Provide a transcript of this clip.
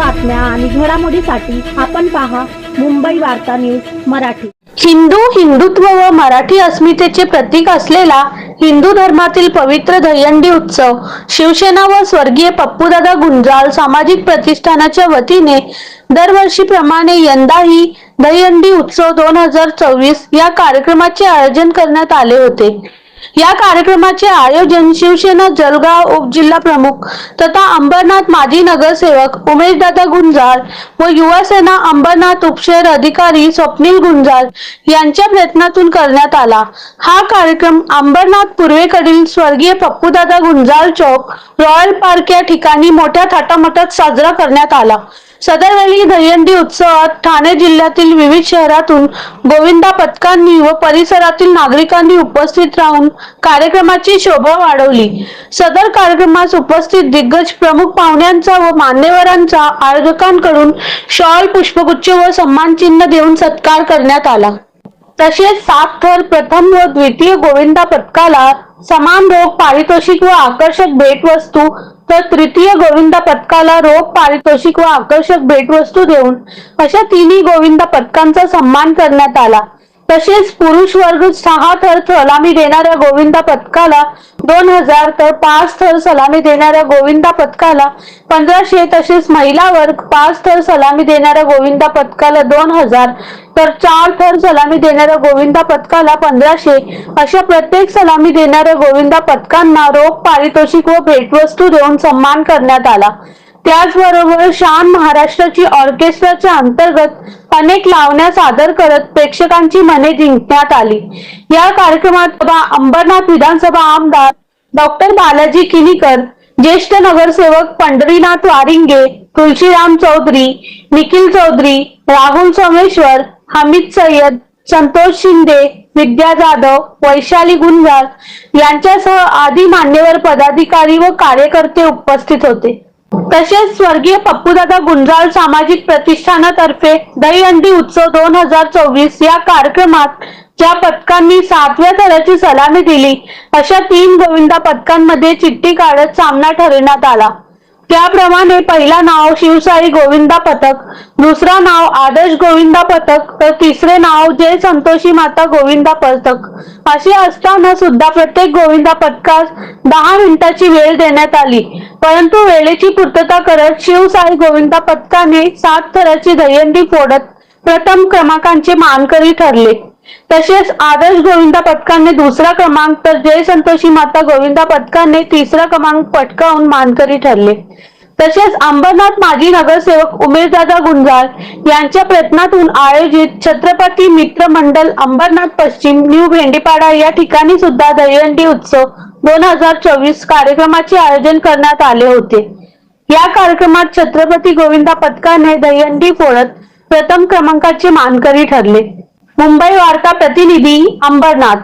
बातम्या आणि घडामोडीसाठी आपण पहा मुंबई वार्ता न्यूज मराठी. हिंदू हिंदुत्व व मराठी अस्मितेचे प्रतीक असलेला हिंदू धर्मातील पवित्र दहीहंडी उत्सव शिवसेना व स्वर्गीय पप्पूदादा गुंजाळ सामाजिक प्रतिष्ठानाच्या वतीने दरवर्षीप्रमाणे यंदाही दहीहंडी उत्सव दोन हजार चोवीस या कार्यक्रमाचे आयोजन करण्यात आले होते. या कार्यक्रमाचे आयोजन शिवसेना जळगाव उपजिल्हा प्रमुख तथा अंबरनाथ माजी नगरसेवक उमेशदादा गुंजाळ व युवासेना अंबरनाथ उपशहर अधिकारी स्वप्नील गुंजाळ यांच्या प्रयत्नातून करण्यात आला. हा कार्यक्रम अंबरनाथ पूर्वेकडील स्वर्गीय पप्पूदादा गुंजाळ चौक रॉयल पार्क या ठिकाणी मोठ्या थाटामाटात साजरा करण्यात आला. सदरवेळी दहीहंडी उत्सवात ठाणे जिल्ह्यातील विविध शहरातून गोविंदा पथकांनी व परिसरातील नागरिकांनी उपस्थित राहून कार्यक्रमाची शोभा वाढवली. सदर कार्यक्रमास उपस्थित दिग्गज प्रमुख पाहुण्यांचा व मान्यवरांचा आयोजकांकडून शॉल पुष्पगुच्छ व सन्मान चिन्ह देऊन सत्कार करण्यात आला. तसेच सात थर प्रथम व द्वितीय गोविंदा पथकाला समान रोग पारितोषिक व आकर्षक भेटवस्तू तर तृतीय गोविंदा पथकाला रोख पारितोषिक व आकर्षक भेटवस्तू देऊन अशा तिन्ही गोविंदा पथकांचा सन्मान करण्यात आला. तसेच पुरुष वर्ग सहा थर सलामी देणाऱ्या गोविंदा पथकाला दोन हजार तर पाच थर सलामी देणाऱ्या गोविंदा पथकाला पंधराशे तसेच महिला वर्ग पाच थर सलामी देणाऱ्या गोविंदा पथकाला दोन हजार तर चार थर सलामी देणाऱ्या गोविंदा पथकाला पंधराशे. अशा प्रत्येक सलामी देणाऱ्या गोविंदा पथकांना रोख पारितोषिक व भेटवस्तू देऊन सन्मान करण्यात आला. त्याचबरोबर शान महाराष्ट्राची ऑर्केस्ट्राच्या अंतर्गत अनेक लावण्या सादर करत प्रेक्षकांची मने जिंकण्यात आली. या कार्यक्रमात अंबरनाथ विधानसभा आमदार डॉक्टर बालाजी किनीकर ज्येष्ठ नगरसेवक पंढरीनाथ वारिंगे तुलसीराम चौधरी निखिल चौधरी राहुल सोमेश्वर हमीद सय्यद संतोष शिंदे विद्या जाधव वैशाली गुंजाल यांच्यासह आदी मान्यवर पदाधिकारी व कार्यकर्ते उपस्थित होते. तसेच स्वर्गीय पप्पूदादा गुंजाळ सामाजिक प्रतिष्ठानातर्फे दहीहंडी उत्सव दोन हजार चोवीस या कार्यक्रमात ज्या पदकांनी सातव्या थराची सलामी दिली अशा तीन गोविंदा पदकांमध्ये चिठ्ठी काढत सामना ठरवण्यात आला. त्याप्रमाणे पहिला नाव शिवसाई गोविंदा पथक दुसरा नाव आदर्श गोविंदा पथक तर तिसरे नाव जय संतोषी माता गोविंदा पथक. असे असताना सुद्धा प्रत्येक गोविंदा पथकास दहा मिनिटाची वेळ देण्यात आली. परंतु वेळेची पूर्तता करत शिवसाई गोविंदा पथकाने सात थराची दहीहंडी फोडत प्रथम क्रमांकाचे मानकरी ठरले. तसेच आदर्श गोविंदा पथकाने दुसरा क्रमांक तर जय संतोषी माता गोविंदा पथकाने तिसरा क्रमांक पटकावून मानकरी ठरले. तसेच अंबरनाथ माजी नगरसेवक उमेशदादा गुंजाळ यांच्या प्रयत्नातून आयोजित छत्रपती मित्र मंडल अंबरनाथ पश्चिम न्यू भेंडीपाडा या ठिकाणी सुद्धा दहीहंडी उत्सव दोन हजार चोवीस कार्यक्रमाचे आयोजन करण्यात आले होते. या कार्यक्रमात छत्रपती गोविंदा पथकाने दहीहंडी फोडत प्रथम क्रमांकाचे मानकरी ठरले. मुंबई वार्ता प्रतिनिधी अंबरनाथ